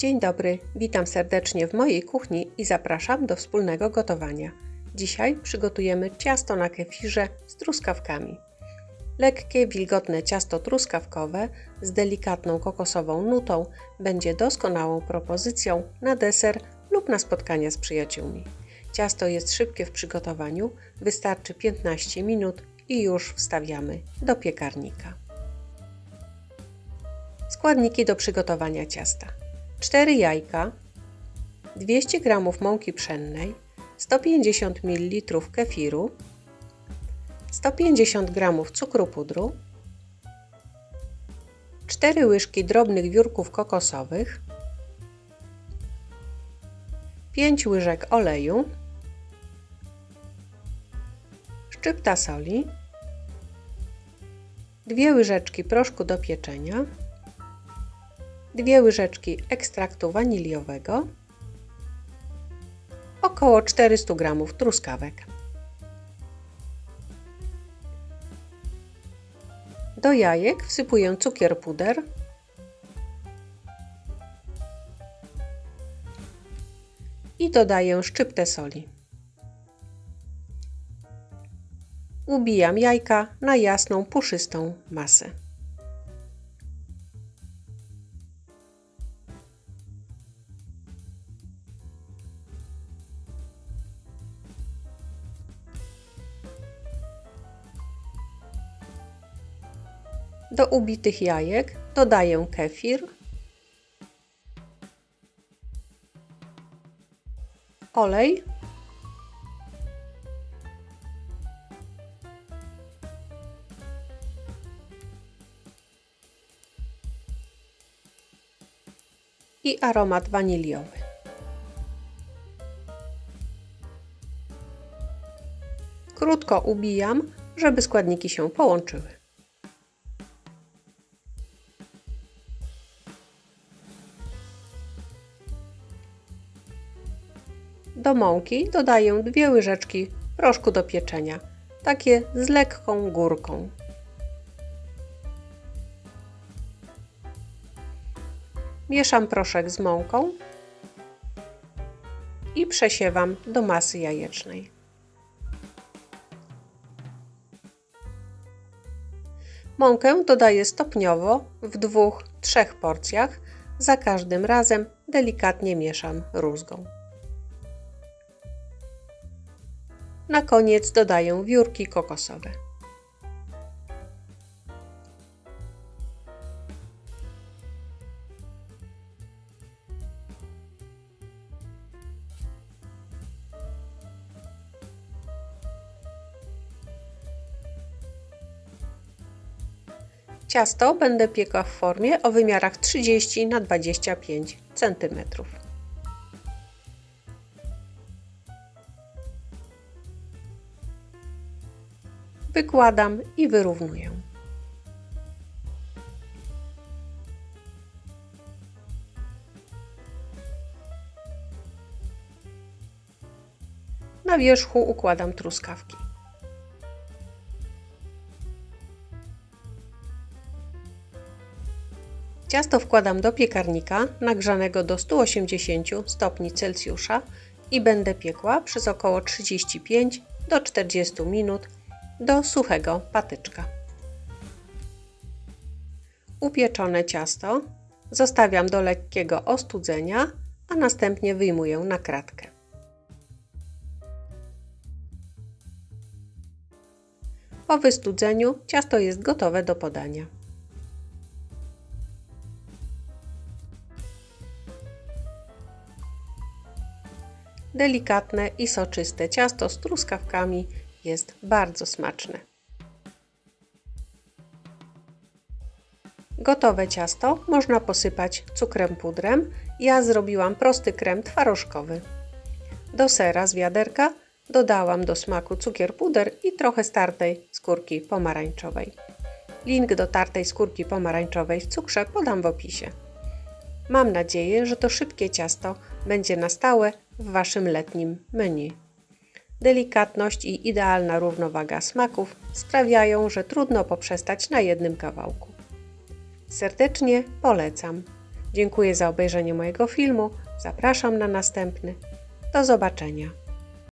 Dzień dobry, witam serdecznie w mojej kuchni i zapraszam do wspólnego gotowania. Dzisiaj przygotujemy ciasto na kefirze z truskawkami. Lekkie, wilgotne ciasto truskawkowe z delikatną kokosową nutą będzie doskonałą propozycją na deser lub na spotkania z przyjaciółmi. Ciasto jest szybkie w przygotowaniu, wystarczy 15 minut i już wstawiamy do piekarnika. Składniki do przygotowania ciasta: 4 jajka, 200 g mąki pszennej, 150 ml kefiru, 150 g cukru pudru, 4 łyżki drobnych wiórków kokosowych, 5 łyżek oleju, szczypta soli, 2 łyżeczki proszku do pieczenia, 2 łyżeczki ekstraktu waniliowego, około 400 g truskawek. Do jajek wsypuję cukier puder, i dodaję szczyptę soli. Ubijam jajka na jasną, puszystą masę. Do ubitych jajek dodaję kefir, olej, i aromat waniliowy. Krótko ubijam, żeby składniki się połączyły. Do mąki dodaję dwie łyżeczki proszku do pieczenia, takie z lekką górką. Mieszam proszek z mąką i przesiewam do masy jajecznej. Mąkę dodaję stopniowo w dwóch, trzech porcjach. Za każdym razem delikatnie mieszam rózgą. Na koniec dodaję wiórki kokosowe. Ciasto będę piekła w formie o wymiarach 30 na 25 cm. Wykładam i wyrównuję. Na wierzchu układam truskawki. Ciasto wkładam do piekarnika nagrzanego do 180 stopni Celsjusza i będę piekła przez około 35 do 40 minut do suchego patyczka. Upieczone ciasto zostawiam do lekkiego ostudzenia, a następnie wyjmuję na kratkę. Po wystudzeniu ciasto jest gotowe do podania. Delikatne i soczyste ciasto z truskawkami bardzo smaczne. Gotowe ciasto można posypać cukrem pudrem. Ja zrobiłam prosty krem twarożkowy. Do sera z wiaderka dodałam do smaku cukier puder i trochę startej skórki pomarańczowej. Link do tartej skórki pomarańczowej w cukrze podam w opisie. Mam nadzieję, że to szybkie ciasto będzie na stałe w Waszym letnim menu. Delikatność i idealna równowaga smaków sprawiają, że trudno poprzestać na jednym kawałku. Serdecznie polecam. Dziękuję za obejrzenie mojego filmu. Zapraszam na następny. Do zobaczenia.